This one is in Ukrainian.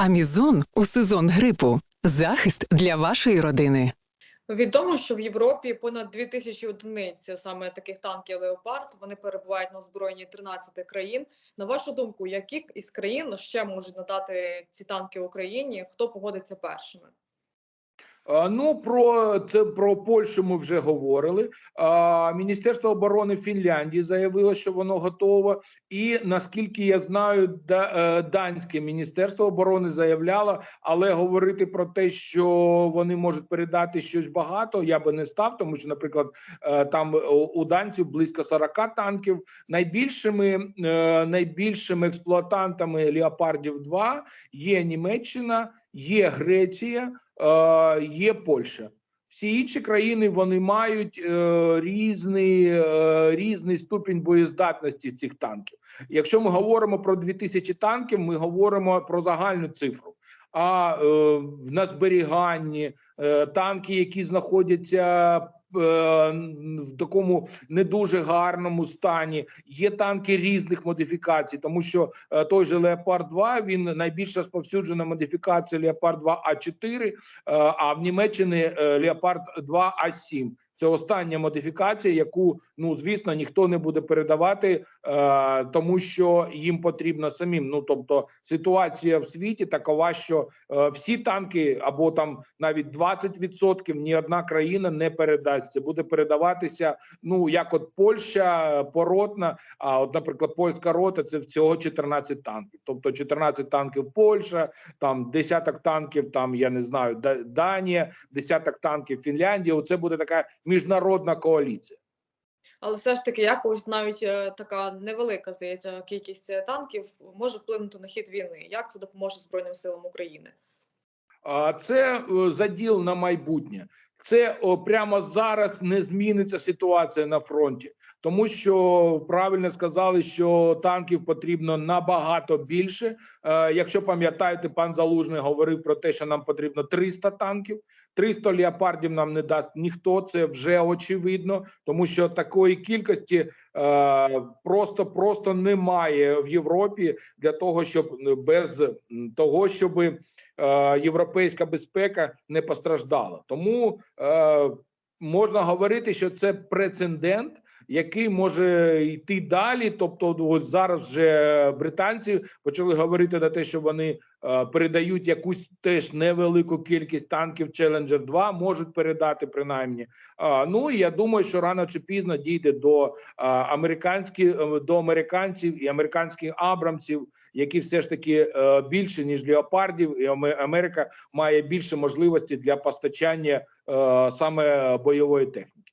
Амізон у сезон грипу. Захист для вашої родини. Відомо, що в Європі понад 2000 одиниць саме таких танків Леопард. Вони перебувають на озброєнні 13 країн. На вашу думку, які із країн ще можуть надати ці танки Україні? Хто погодиться першими? А, Ну про про Польщу ми вже говорили. Міністерство оборони Фінляндії заявило, що воно готово. І наскільки я знаю, е, данське міністерство оборони заявляло, але говорити про те, що вони можуть передати щось багато, я би не став, тому що, наприклад, е, там у- данців близько 40 танків. Найбільшими е, найбільшими експлуатантами Леопардів 2 є Німеччина, є Греція е, є Польща. Всі інші країни вони мають е, різний, е, різний ступінь боєздатності цих танків. Якщо ми говоримо про 2000 танків, ми говоримо про загальну цифру. А е, на зберіганні е, танки, які знаходяться е, в такому не дуже гарному стані, є танки різних модифікацій, тому що той же Леопард 2 він найбільш розповсюджена модифікація Леопард 2 А4, е, а в Німеччині Леопард 2 А7. Це остання модифікація, яку ну звісно ніхто не буде передавати, е, тому що їм потрібно самим. Ну тобто ситуація в світі такова, що е, всі танки або там навіть 20% ні одна країна не передасть. Це буде передаватися. Ну як от Польща поротна. А от, наприклад, польська рота це всього 14 танків. Тобто 14 танків Польща, там десяток танків, там я не знаю, Да- Данія, десяток танків Фінляндія. Оце буде така міжнародна коаліція. Але все ж таки, якось навіть е, така невелика здається кількість е, танків може вплинути на хід війни. Як це допоможе Збройним силам України? А це е, заділ на майбутнє. Це о, прямо зараз не зміниться ситуація на фронті, тому що правильно сказали, що танків потрібно набагато більше. Е, якщо пам'ятаєте, пан Залужний говорив про те, що нам потрібно 300 танків. 300 леопардів нам не дасть ніхто. Це вже очевидно, тому що такої кількості е, просто просто немає в Європі для того, щоб без того, щоби е, європейська безпека не постраждала. Тому можна говорити, що це прецедент, який може йти далі. Тобто, ось зараз вже британці почали говорити на те, що вони е, передають якусь теж невелику кількість танків Challenger 2, можуть передати принаймні. Ну і я думаю, що рано чи пізно дійде до американських до американців і американських абрамсів, які все ж таки е, більше ніж леопардів, і Америка має більше можливості для постачання е, саме бойової техніки.